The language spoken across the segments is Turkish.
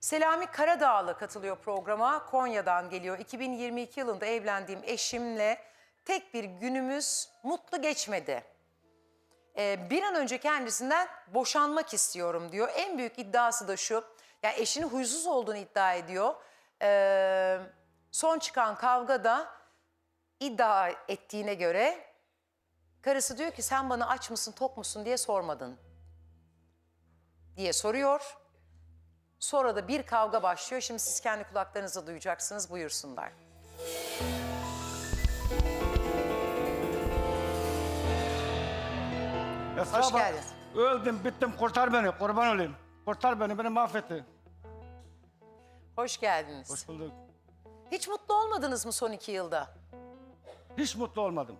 Selami Karadağlı katılıyor programa. Konya'dan geliyor. 2022 yılında evlendiğim eşimle tek bir günümüz mutlu geçmedi. Ee, bir an önce kendisinden boşanmak istiyorum diyor. En büyük iddiası da şu. Ya eşinin huysuz olduğunu iddia ediyor. Ee, son çıkan kavgada iddia ettiğine göre karısı diyor ki sen bana aç mısın tok musun diye sormadın diye soruyor. Sonra da bir kavga başlıyor. Şimdi siz kendi kulaklarınızla duyacaksınız. Buyursunlar. Hoş bak, geldin. Öldüm bittim kurtar beni kurban olayım. Kurtar beni beni mahvetti. Hoş geldiniz. Hoş bulduk. Hiç mutlu olmadınız mı son iki yılda? Hiç mutlu olmadım.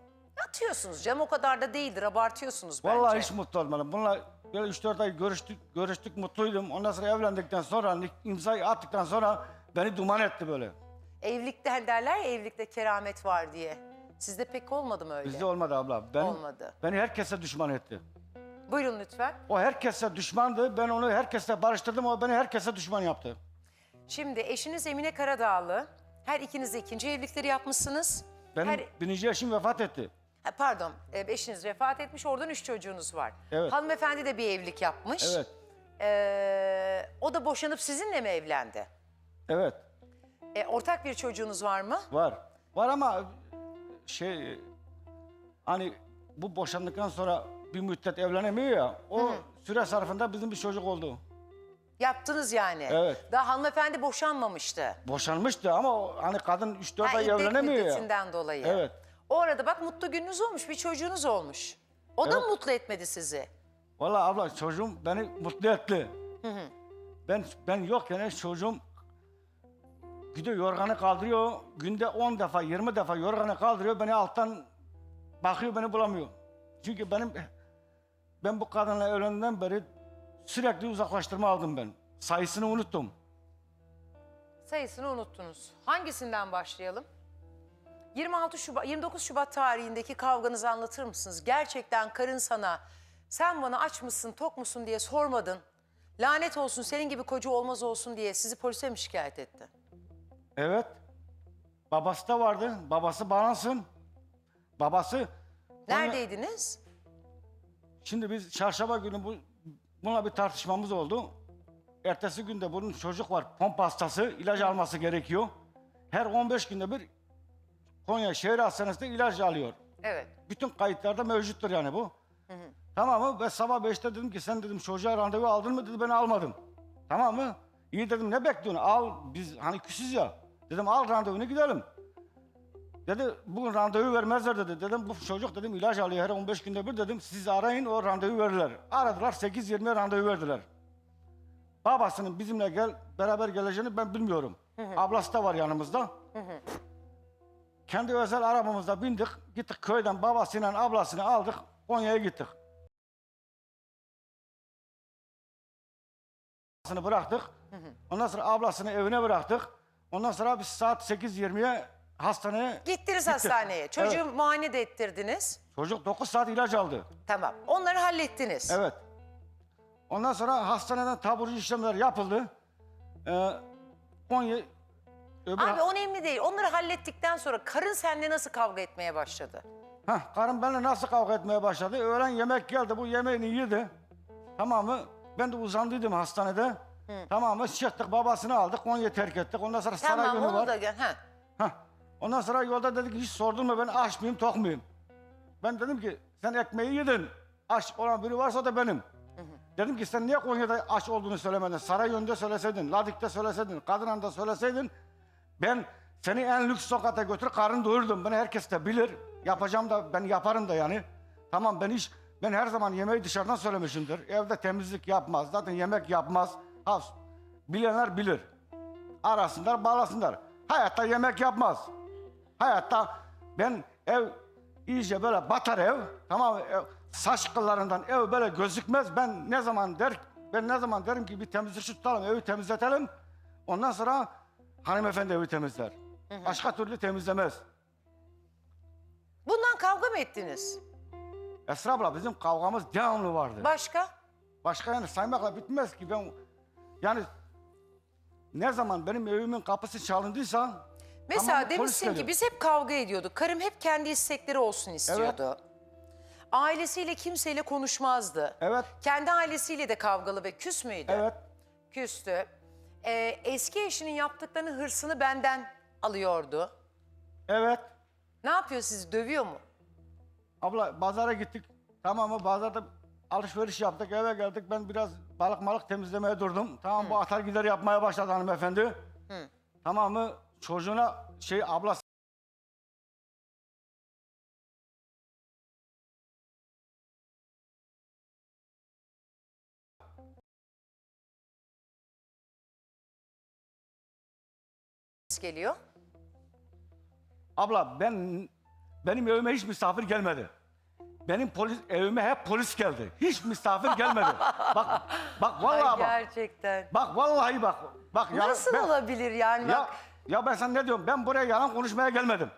Atıyorsunuz canım o kadar da değildir. Abartıyorsunuz bence. Vallahi hiç mutlu olmadım. Bununla böyle 3-4 ay görüştük, görüştük mutluydum. Ondan sonra evlendikten sonra imzayı attıktan sonra beni duman etti böyle. Evlilikte hani derler ya evlilikte keramet var diye. Sizde pek olmadı mı öyle? Bizde olmadı abla. Ben, Olmadı. Beni herkese düşman etti. Buyurun lütfen. O herkese düşmandı. Ben onu herkesle barıştırdım. O beni herkese düşman yaptı. Şimdi eşiniz Emine Karadağlı. Her ikiniz de ikinci evlilikleri yapmışsınız. Benim Her, birinci eşim vefat etti. Ha, pardon e, eşiniz vefat etmiş oradan üç çocuğunuz var. Evet. Hanımefendi de bir evlilik yapmış. Evet. Ee, o da boşanıp sizinle mi evlendi? Evet. E, ortak bir çocuğunuz var mı? Var. Var ama şey hani bu boşandıktan sonra bir müddet evlenemiyor ya. O süre zarfında bizim bir çocuk oldu. Yaptınız yani. Evet. Daha hanımefendi boşanmamıştı. Boşanmıştı ama o, hani kadın 3-4 Ha, ay iddet evlenemiyor ya. müddetinden dolayı. Evet. O arada bak mutlu gününüz olmuş, bir çocuğunuz olmuş. O da Evet. mutlu etmedi sizi? Vallahi abla çocuğum beni mutlu etti. Ben ben yokken çocuğum gidiyor yorganı kaldırıyor. Günde 10 defa 20 defa yorganı kaldırıyor. Beni alttan bakıyor beni bulamıyor. Çünkü benim ben bu kadınla evlendiğimden beri sürekli uzaklaştırma aldım ben. Sayısını unuttum. Sayısını unuttunuz. Hangisinden başlayalım? 26 Şubat, 29 Şubat tarihindeki kavganızı anlatır mısınız? Gerçekten karın sana sen bana aç mısın, tok musun diye sormadın. Lanet olsun senin gibi koca olmaz olsun diye sizi polise mi şikayet etti? Evet. Babası da vardı. Babası bağlansın. Babası Neredeydiniz? Şimdi biz çarşamba günü bu bununla bir tartışmamız oldu. Ertesi günde bunun çocuk var pompa hastası ilaç alması gerekiyor. Her 15 günde bir Konya Şehir Hastanesi'nde ilaç alıyor. Evet. Bütün kayıtlarda mevcuttur yani bu. Tamam mı? Ben sabah 5'te dedim ki sen dedim çocuğa randevu aldın mı dedi ben almadım. Tamam mı? İyi dedim ne bekliyorsun al biz hani küsüz ya. Dedim al randevunu gidelim. Dedi bugün randevu vermezler dedi. Dedim bu çocuk dedim ilaç alıyor her 15 günde bir dedim. Siz arayın o randevu verirler. Aradılar 8-20'ye randevu verdiler. Babasının bizimle gel beraber geleceğini ben bilmiyorum. Ablası da var yanımızda. Kendi özel arabamızda bindik. Gittik köyden babasıyla ablasını aldık. Konya'ya gittik. Ablasını bıraktık. Ondan sonra ablasını evine bıraktık. Ondan sonra biz saat 8.20'ye hastaneye Gittiniz hastaneye. Çocuğu Evet. muayene de ettirdiniz. Çocuk 9 saat ilaç aldı. Tamam. Onları hallettiniz. Evet. Ondan sonra hastaneden taburcu işlemler yapıldı. Ee, Konya öbür Abi önemli değil. Onları hallettikten sonra karın seninle nasıl kavga etmeye başladı? Hah, karım benimle nasıl kavga etmeye başladı? Öğlen yemek geldi, bu yemeğini yedi. Tamam mı? Ben de uzandıydım hastanede. Tamam mı? Çıktık, babasını aldık, Konya'yı terk ettik. Ondan sonra saray Tamam günü onu var. da gel. Ha. Hah. Ondan sonra yolda dedik hiç sordun mu ben aç mıyım, tok muyum? Ben dedim ki sen ekmeği yedin. Aç olan biri varsa da benim. Dedim ki sen niye Konya'da aç olduğunu söylemedin? Saray yönünde söyleseydin, Ladik'te söyleseydin, Kadınan'da söyleseydin. Ben seni en lüks sokakta götür karın doyurdum. Beni herkes de bilir. Yapacağım da ben yaparım da yani. Tamam ben hiç ben her zaman yemeği dışarıdan söylemişimdir. Evde temizlik yapmaz. Zaten yemek yapmaz. Ha, bilenler bilir. Arasınlar, bağlasınlar. Hayatta yemek yapmaz. Hayatta ben ev iyice böyle batar ev. Tamam? Ev, saç kıllarından ev böyle gözükmez. Ben ne zaman der ben ne zaman derim ki bir temizlikçi tutalım, evi temizletelim. Ondan sonra hanımefendi evi temizler. Başka türlü temizlemez. Bundan kavga mı ettiniz? Esra abla bizim kavgamız devamlı vardı. Başka? Başka yani saymakla bitmez ki ben yani ne zaman benim evimin kapısı çalındıysa Mesela tamam, polis demişsin ki biz hep kavga ediyorduk. Karım hep kendi istekleri olsun istiyordu. Ailesiyle kimseyle konuşmazdı. Evet. Kendi ailesiyle de kavgalı ve küs müydü? Evet. Küstü. Ee, eski eşinin yaptıklarının hırsını benden alıyordu. Evet. Ne yapıyor sizi dövüyor mu? Abla pazara gittik. Tamam mı? Pazarda alışveriş yaptık. Eve geldik. Ben biraz balık malık temizlemeye durdum. Tamam bu atar gider yapmaya başladı hanımefendi. Tamam mı? Çocuğuna şey abla geliyor. abla ben benim evime hiç misafir gelmedi. Benim polis evime hep polis geldi. Hiç misafir gelmedi. bak bak vallahi Ay, bak. gerçekten. Bak vallahi bak. Bak ya Nasıl ben- olabilir yani? Ya Bak, ya ben sana ne diyorum? Ben buraya yalan konuşmaya gelmedim.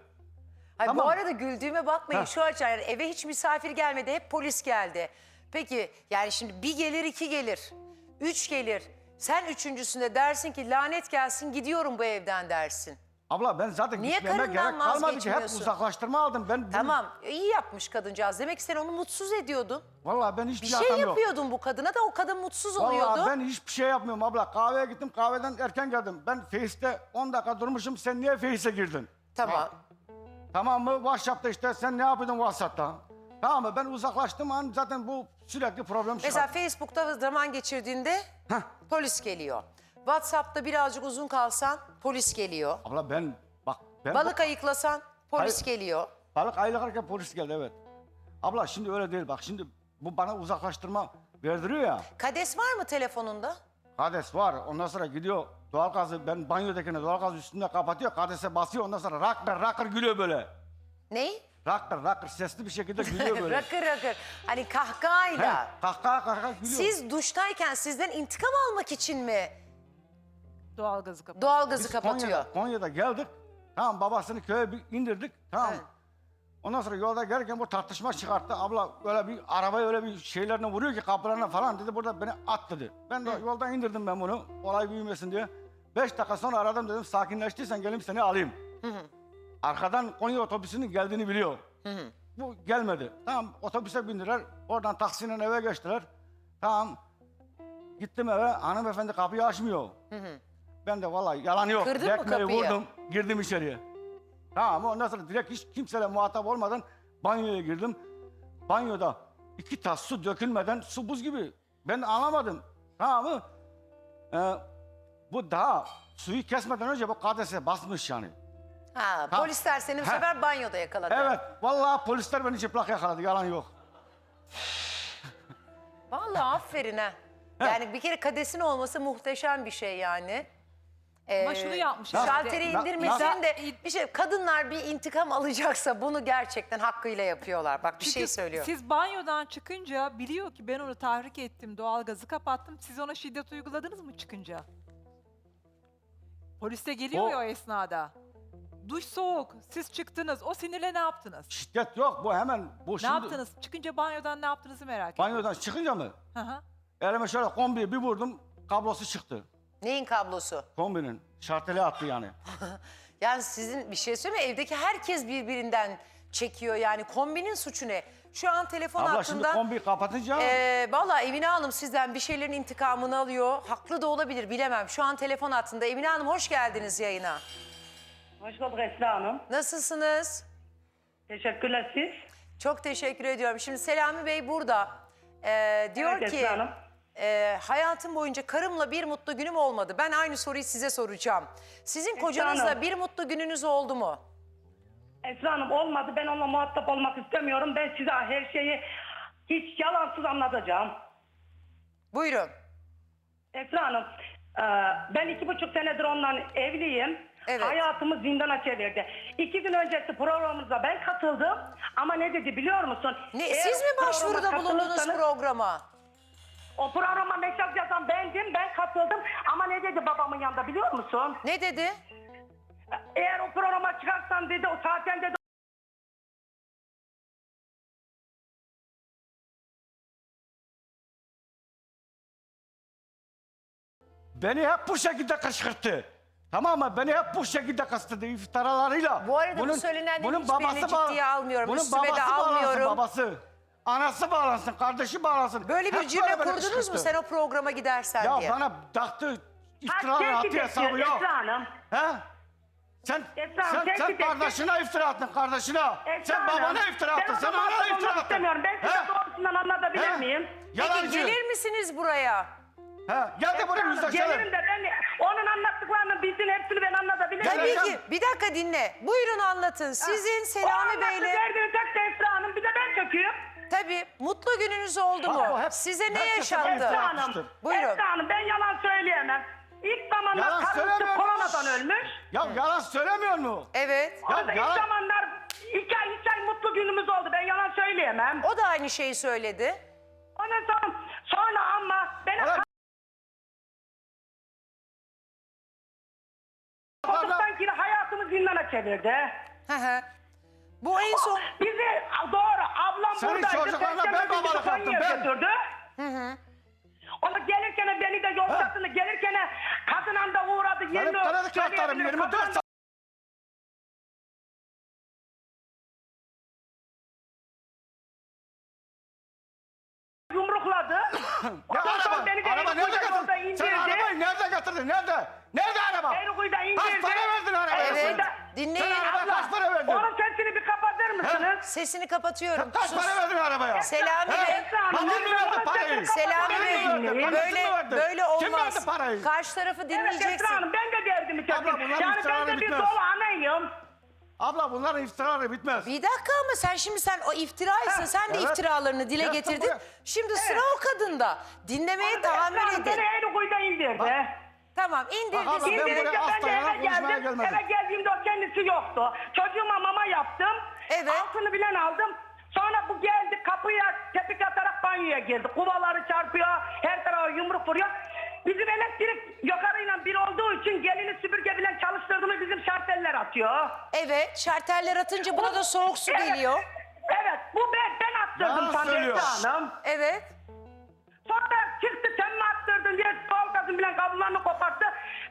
Hayır, Tamam. Bu arada güldüğüme bakmayın Ha. şu açıdan yani eve hiç misafir gelmedi hep polis geldi. Peki yani şimdi bir gelir iki gelir. Üç gelir. Sen üçüncüsünde dersin ki lanet gelsin gidiyorum bu evden dersin. Abla ben zaten Niye gitmeme karından gerek kalmadı ki. Hep vazgeçmiyorsun? uzaklaştırma aldım. Ben bunu- Tamam iyi yapmış kadıncağız. Demek ki sen onu mutsuz ediyordun. Vallahi ben hiçbir Bir şey, şey hatam yok. yapıyordun bu kadına da o kadın mutsuz oluyordu. Vallahi ben hiçbir şey yapmıyorum abla. Kahveye gittim kahveden erken geldim. Ben Face'te 10 dakika durmuşum. Sen niye Face'e girdin? Tamam. Tamam mı? WhatsApp'ta işte sen ne yapıyordun WhatsApp'ta? Tamam mı? Ben uzaklaştığım an zaten bu sürekli problem çıkar. Mesela Facebook'ta zaman geçirdiğinde polis geliyor. WhatsApp'ta birazcık uzun kalsan polis geliyor. Abla ben bak ben Balık ayıklasan polis Hayır. geliyor. balık aylıkarken polis geldi evet. Abla şimdi öyle değil bak şimdi bu bana uzaklaştırma verdiriyor ya. Kades var mı telefonunda? Kades var. Ondan sonra gidiyor doğalgazı ben banyodakine doğalgaz üstünde kapatıyor. Kadese basıyor ondan sonra rakır rakır gülüyor böyle. Ney? Rakır rakır sesli bir şekilde gülüyor böyle. rakır rakır. Hani kahkahayla. He, kahkaha kahkaha gülüyor. Siz duştayken sizden intikam almak için mi Doğalgazı kapat. doğalgazı Biz kapatıyor? Konya'da, Konya'da geldik. Tamam babasını köye bir indirdik. Tamam. Evet. Ondan sonra yolda gelirken bu tartışma çıkarttı. Abla öyle bir arabaya öyle bir şeylerine vuruyor ki kapılarına falan dedi. Burada beni at dedi. Ben de yoldan indirdim ben bunu. Olay büyümesin diye. Beş dakika sonra aradım dedim sakinleştiysen gelip seni alayım. Arkadan Konya otobüsünün geldiğini biliyor. Bu gelmedi. Tamam otobüse bindiler. Oradan taksiyle eve geçtiler. Tamam. Gittim eve. Hanımefendi kapıyı açmıyor. Ben de vallahi yalan yok. Kırdın mı Tekmeyi kapıyı? vurdum. Girdim içeriye. Tamam ondan sonra direkt hiç kimseyle muhatap olmadan banyoya girdim. Banyoda iki tas su dökülmeden su buz gibi. Ben anlamadım. Tamam mı? Ee, bu daha suyu kesmeden önce bu kadese basmış yani. Ha, Ha. polisler seni bu Ha. sefer banyoda yakaladı. Evet vallahi polisler beni çıplak yakaladı yalan yok. Vallahi aferin ha. Yani bir kere kadesin olması muhteşem bir şey yani. Ee, Ama şunu yapmış Şalteri. Na- indirmesin na- de bir şey kadınlar bir intikam alacaksa bunu gerçekten hakkıyla yapıyorlar. Bak bir şey Çünkü söylüyor. Siz banyodan çıkınca biliyor ki ben onu tahrik ettim, doğalgazı kapattım. Siz ona şiddet uyguladınız mı çıkınca? Polis de geliyor O- ya o esnada. Duş soğuk, siz çıktınız. O sinirle ne yaptınız? Şiddet yok bu hemen bu Ne şimdi yaptınız? Çıkınca banyodan ne yaptınızı merak ediyorum. banyodan çıkınca mı? Hı hı. Elime şöyle kombiyi bir vurdum kablosu çıktı. Neyin kablosu? Kombinin şarteli attı yani. Yani sizin bir şey söyleyeyim mi? Evdeki herkes birbirinden çekiyor yani. Kombinin suçu ne? Şu an telefon Abla şimdi hattında... kombiyi kapatınca Ee, Valla Emine Hanım sizden bir şeylerin intikamını alıyor. Haklı da olabilir bilemem. Şu an telefon hattında. Emine Hanım hoş geldiniz yayına. Hoş bulduk Esra Hanım. Nasılsınız? Teşekkürler siz. Çok teşekkür ediyorum. Şimdi Selami Bey burada. Ee, diyor Evet, ki Esra Hanım. e, hayatım boyunca karımla bir mutlu günüm olmadı. Ben aynı soruyu size soracağım. Sizin kocanızla Hanım. bir mutlu gününüz oldu mu? Esra Hanım olmadı. Ben onunla muhatap olmak istemiyorum. Ben size her şeyi hiç yalansız anlatacağım. Buyurun. Esra Hanım, e, ben iki buçuk senedir onunla evliyim. Evet. Hayatımı zindana çevirdi. İki gün öncesi programımıza ben katıldım. Ama ne dedi biliyor musun? Ne, Eğer siz mi programa başvuruda bulundunuz katılırsanız- programa? O programa mesaj yazan bendim. Ben katıldım. Ama ne dedi babamın yanında biliyor musun? Ne dedi? Eğer o programa çıkarsan dedi o zaten dedi beni hep bu şekilde kışkırttı. Tamam mı? Beni hep bu şekilde kışkırttı iftiralarıyla. Bu arada bu söylenenlerin hiçbirini bağ- ciddiye almıyorum, Bunun üstüme de babası bağlansın almıyorum. babası. Anası bağlansın, kardeşi bağlansın. Böyle bir Hep cümle kurdunuz mu sen o programa gidersen Ya diye? bana taktı tehdit atıyor hesabı yok. Esra Hanım. He? Sen, Esra Hanım, sen, sen ediyor. kardeşine iftira attın, kardeşine. Esra sen Hanım, babana iftira attın, ben sen ona anana iftira attın. istemiyorum. Ben size He? doğrusundan anlatabilir He? miyim? Peki Yalancı. gelir misiniz buraya? He, gel de buraya yüzleşelim. Gelirim de ben onun anlattıklarını bilsin hepsini ben anlatabilir Gel, Tabii ki. Bir dakika dinle. Buyurun anlatın. Sizin O Selami anlattı Bey'le derdini tek de Esra Hanım bir de ben çöküyorum. tabii mutlu gününüz oldu mu? o hep- Size ne herkese iftira Esra. Hanım, Buyurun. Esra Hanım ben yalan söyleyemem. İlk zamanlar Yalan karısı söylemiyorum. koronadan ölmüş. Ya yalan söylemiyor mu? Evet. Ya Orada ilk yalan- zamanlar iki ay, üç ay mutlu günümüz oldu. Ben yalan söyleyemem. O da aynı şeyi söyledi. Ondan sonra çevirdi. Hı hı. Bu en son Bizi doğru ablam Senin buradaydı. çocuklarına Perşembe ben babalık Konya'ya yaptım, ben. götürdü. Onu gelirken beni de yol gelirken kadın anda uğradı. Benim Yeni kredi kartlarım 24 saat. Yumrukladı. Ya Ondan sonra araba, beni de araba nerede Eylül'de yolda getirdin? Sen arabayı nerede getirdin? Nerede? Nerede araba? Eylül'de indirdi. Kaç para verdin arabaya? Evet. Eylül'de- Dinleyin. Sen arabaya kaç para verdin? Onun sesini bir kapatır mısınız? sesini kapatıyorum. Kaç Sus. para verdin arabaya? Selami He? Bey. Bana mı verdi parayı? Selami Bey mı verdi? Parasını böyle mı verdi? böyle Kim olmaz. verdi parayı? Karşı tarafı Evet dinleyeceksin. Esra Hanım ben de derdimi Abla, çektim. bunların Yani ben de bir bitmez. dolu anayım. Abla bunların iftiraları bitmez. Bir dakika ama sen şimdi sen o iftiraysa sen de evet. iftiralarını dile Yaptım getirdin. buraya. Şimdi sıra o kadında. Dinlemeye Esra tahammül Hanım beni edin. Eylül'de indirdi. Tamam indirdi. abla, ben buraya ben de eve konuşmaya geldim. gelmedim. Eve geldiğimde o kendisi yoktu. Çocuğuma mama yaptım. Evet. Altını bilen aldım. Sonra bu geldi kapıya tepik atarak banyoya girdi. Kuvaları çarpıyor. Her tarafa yumruk vuruyor. Bizim elektrik yukarıyla bir olduğu için gelini süpürge bilen çalıştırdığımız bizim şarteller atıyor. Evet şarteller atınca buna da soğuk su Evet. geliyor. Evet bu ben, ben attırdım Yalan sana söylüyor. Esra Hanım. Evet. Sonra çıktı sen mi attırdın diye kadın bilen kablolarını koparttı.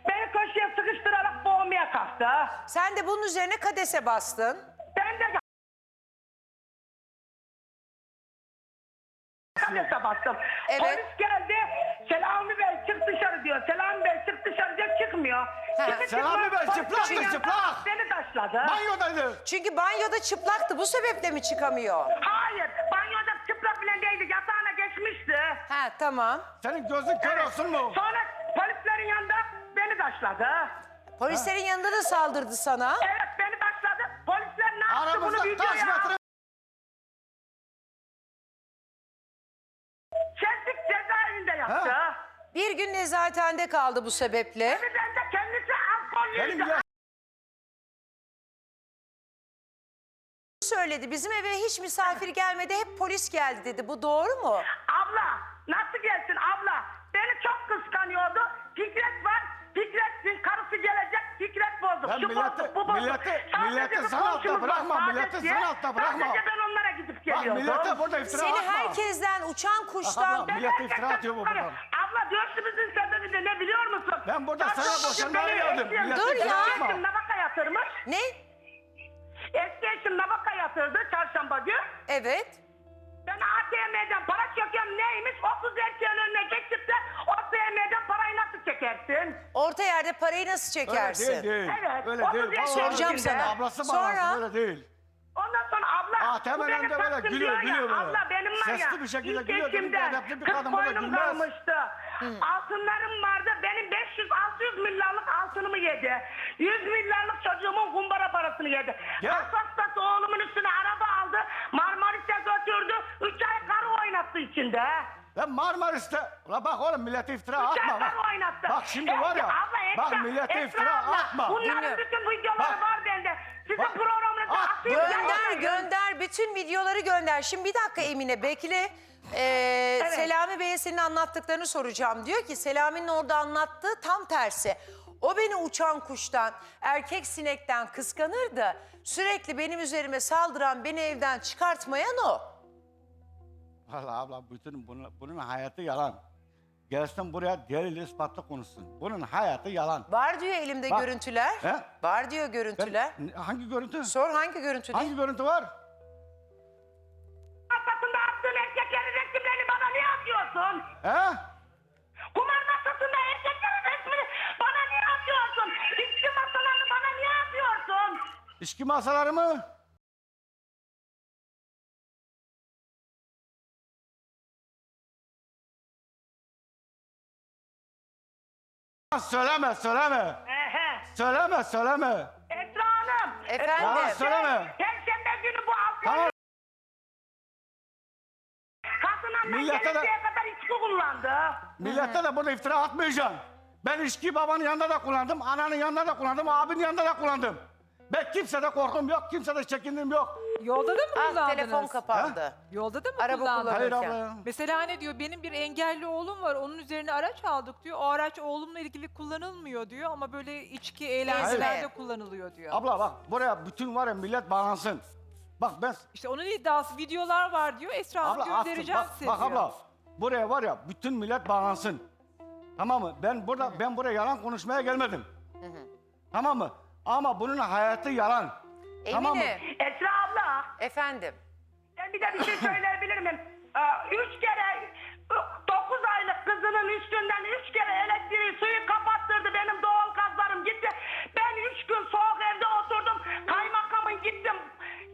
Beni köşeye sıkıştırarak boğmaya kalktı. Sen de bunun üzerine kadese bastın. Ben de Kadese bastım. Evet. Polis geldi. Selami Bey çık dışarı diyor. Selami Bey çık dışarı diyor çıkmıyor. Ha, Selami. Bey Polisin çıplaktı, yanında çıplak. Beni taşladı. Banyodaydı. Çünkü banyoda çıplaktı. Bu sebeple mi çıkamıyor? Hayır. Banyoda çıplak bile değildi. Yatağına geçmişti. Ha tamam. Senin gözün kör olsun mu? Sonra polislerin yanında beni taşladı. Polislerin yanında da saldırdı sana. Evet beni taşladı. Polisler ne yaptı Aramızda bunu kaç videoya metre Çeltik cezaevinde yattı. Ha? Bir gün nezarethanede kaldı bu sebeple. Bir de kendisi alkollüydü. benim ya Söyledi bizim eve hiç misafir gelmedi hep polis geldi dedi. Bu doğru mu? Abla nasıl gelsin abla? Beni çok kıskanıyordu. Fikret var. Fikret'in karısı gelecek. Fikret bozuk. Ben Şu milleti- bozuk, bu bozuk. milleti- Sadece milleti bir zan altta komşumuz var, bırakma, milleti sadece. zan altta bırakma. Sadece ben onlara gidip Bak millete burada iftira Seni atma. herkesten uçan kuştan Aha, Ben millete iftira atıyor bu buradan. Abla dörtümüzün sebebi de ne biliyor musun? Ben burada sana Çarşamba boşanmaya geldim. eşim- Millete Dur iftira ya. atma. Eşim yatırmış. ne? Eski eşim nafaka yatırdı çarşamba gün. Evet. Ben ATM'den para çekiyorum neymiş? 30 erkeğin önüne geçip de ATM'den parayı nasıl çekersin? Orta yerde parayı nasıl Öyle çekersin? değil değil. Evet, Öyle otuz değil. yaş Vallahi Soracağım öyle sana. Ablası Sonra- öyle değil. Ondan sonra abla temel bu benim önde böyle taktım gülüyor, diyor ya, gülüyor böyle. Abla benim var ya. Sesli bir şekilde ilk gülüyor, dedim ki, eşimden edepli bir 40 kadın böyle koyunum gülmez. kalmıştı. Altınlarım vardı. Benim 500-600 milyarlık altınımı yedi. 100 milyarlık çocuğumun kumbara parasını yedi. Ya. Asas'ta oğlumun üstüne araba aldı. Marmaris'e götürdü. 3 ay karı oynattı içinde. Ben Marmaris'te... La bak oğlum millete iftira Üç atma ay bak. karı oynattı. Bak şimdi var ya. Abla, bak Esra- millete Esra iftira abla, atma. Bunların Dinliyorum. bütün videoları Bak. var bende. Sizin Bak. programınızda At. Gönder gönder bütün videoları gönder. Şimdi bir dakika Emine bekle. Ee, Selami Bey'e senin anlattıklarını soracağım. Diyor ki Selami'nin orada anlattığı tam tersi. O beni uçan kuştan, erkek sinekten kıskanır da sürekli benim üzerime saldıran, beni evden çıkartmayan o. Vallahi abla bütün bunun, bunun hayatı yalan. Gelsin buraya delil ispatlı konuşsun. Bunun hayatı yalan. Var diyor elimde Bak. görüntüler. He? Var diyor Ben- görüntüler. hangi görüntü? Sor hangi görüntü değil? Hangi görüntü var? masasında attığın erkeklerin resimlerini bana niye atıyorsun? He? Kumar masasında erkeklerin resmini bana niye atıyorsun? İçki masalarını bana niye atıyorsun? İçki masaları mı? Söyleme, söyleme. Ehe. Söyleme, söyleme. Esra Hanım. Efendim? Yalan söyleme. Perşembe günü bu altı Tamam. kadından Millete de- gelinceye kadar içki kullandı. Millete de burada iftira atmayacaksın. Ben içki babanın yanında da kullandım, ananın yanında da kullandım, abinin yanında da kullandım. Ben kimsede korkum yok, kimsede çekindiğim yok. Yolda da mı Ah kullandınız? telefon kapandı. Yolda da mı Araba kullandınız? Hayır Alırken. abla ya. Mesela ne diyor benim bir engelli oğlum var onun üzerine araç aldık diyor. O araç oğlumla ilgili kullanılmıyor diyor ama böyle içki eğlencelerde Hayır. kullanılıyor diyor. Abla bak buraya bütün var ya millet bağlansın. Bak ben İşte onun iddiası videolar var diyor. Esra Hanım abla atsın. göndereceğim Bak, size bak diyor. abla buraya var ya bütün millet bağlansın. Tamam mı? Ben burada ben buraya yalan konuşmaya gelmedim. Tamam mı? Ama bunun hayatı yalan. Tamam mı? Emine, Esra abla. efendim. Ben bir de bir şey söyleyebilir miyim? Ee, üç kere, dokuz aylık kızının üstünden üç kere elektriği suyu kapattırdı benim doğal gazlarım gitti. Ben üç gün soğuk evde oturdum. Kaymakamın gittim.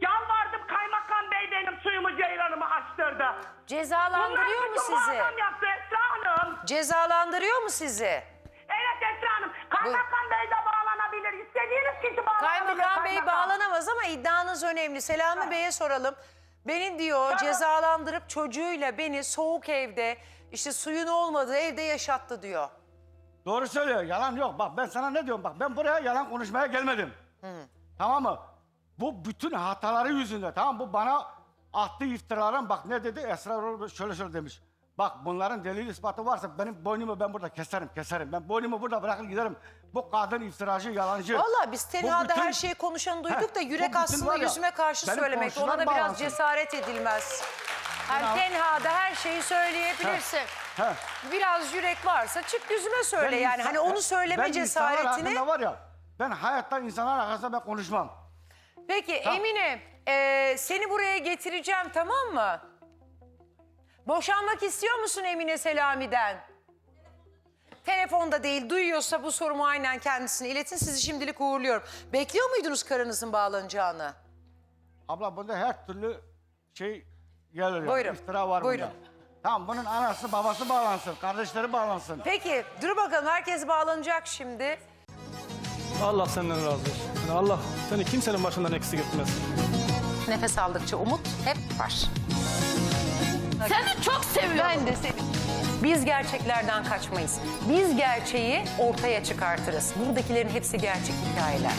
Yalvardım kaymakam bey benim suyumu ceylanımı açtırdı. Cezalandırıyor mu Bunlar bütün bu sizi? adam yaptı Esra Hanım. Cezalandırıyor mu sizi? Evet Esra Hanım. Kaymakam bey de bağlanabilir. İstediğiniz kişi Kaymakam Bey bağlanamaz ama iddianız önemli. Selami Bey'e soralım. Beni diyor cezalandırıp çocuğuyla beni soğuk evde işte suyun olmadığı evde yaşattı diyor. Doğru söylüyor. Yalan yok. Bak ben sana ne diyorum? Bak ben buraya yalan konuşmaya gelmedim. Tamam mı? Bu bütün hataları yüzünde. Tamam bu bana attığı iftiraların bak ne dedi? Esra şöyle şöyle demiş. Bak bunların delil ispatı varsa benim boynumu ben burada keserim keserim. Ben boynumu burada bırakır giderim. Bu kadın iftiracı, yalancı. Valla biz tenhada her şeyi konuşanı duyduk da yürek aslında ya, yüzüme karşı söylemek. Ona da biraz bağlansın. cesaret edilmez. Yani Ya. tenhada her şeyi söyleyebilirsin. Heh. Biraz yürek varsa çık yüzüme söyle Ben yani. insan- Hani onu söyleme ben insanlar cesaretini. hakkında var ya, ben hayatta insanlar arasında ben konuşmam. Peki Tamam. Emine e, seni buraya getireceğim tamam mı? Boşanmak istiyor musun Emine Selami'den? Telefonda değil duyuyorsa bu sorumu aynen kendisine iletin. Sizi şimdilik uğurluyorum. Bekliyor muydunuz karınızın bağlanacağını? Abla bunda her türlü şey gelir. Buyurun, İftira var buyurun. bunda. Tamam bunun anası babası bağlansın, kardeşleri bağlansın. Peki dur bakalım herkes bağlanacak şimdi. Allah senden razı olsun. Yani Allah seni kimsenin başından eksik etmez. Nefes aldıkça umut hep var. Seni çok seviyorum. Ben de seni. Biz gerçeklerden kaçmayız. Biz gerçeği ortaya çıkartırız. Buradakilerin hepsi gerçek hikayeler.